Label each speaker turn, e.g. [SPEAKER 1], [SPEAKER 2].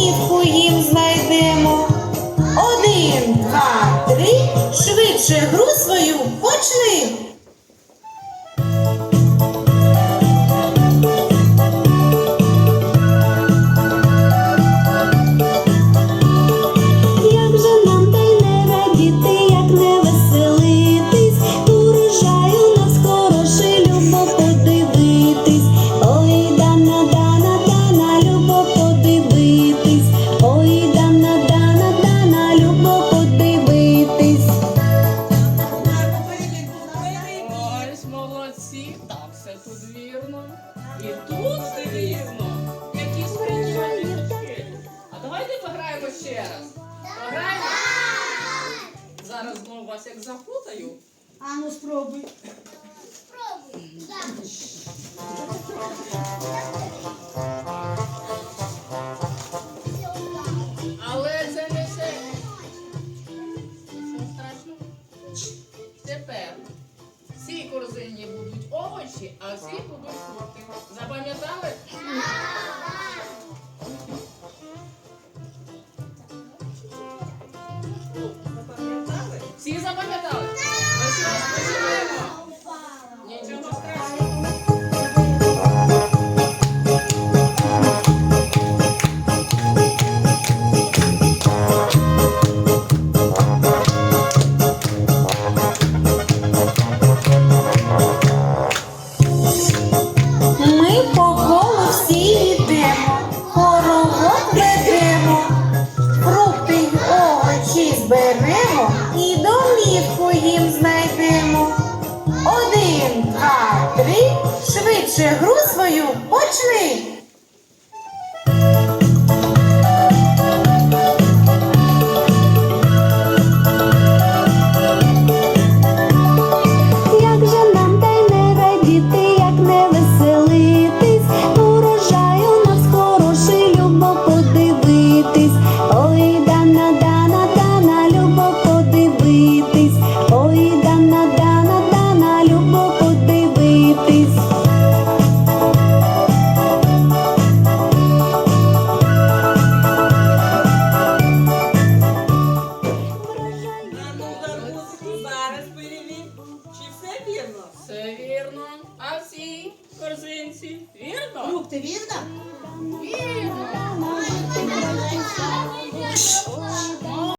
[SPEAKER 1] домівку їм знайдемо. Один, два, три, швидше гру свою почни.
[SPEAKER 2] Вірно. І тут все вірно. Які сприйняті дітки. А давайте пограємо ще раз. Пограємо? Зараз знову вас як запутаю.
[SPEAKER 3] Ану, спробуй.
[SPEAKER 2] Але овочі, а всі будуть. Запам'ятали?
[SPEAKER 1] Домівку їм знайдемо. Один, два, три, швидше гру свою почни.
[SPEAKER 3] Вірно?
[SPEAKER 2] Все вірно. А всі корзинці вірно?
[SPEAKER 3] Фрукти вірно?
[SPEAKER 2] Вірно.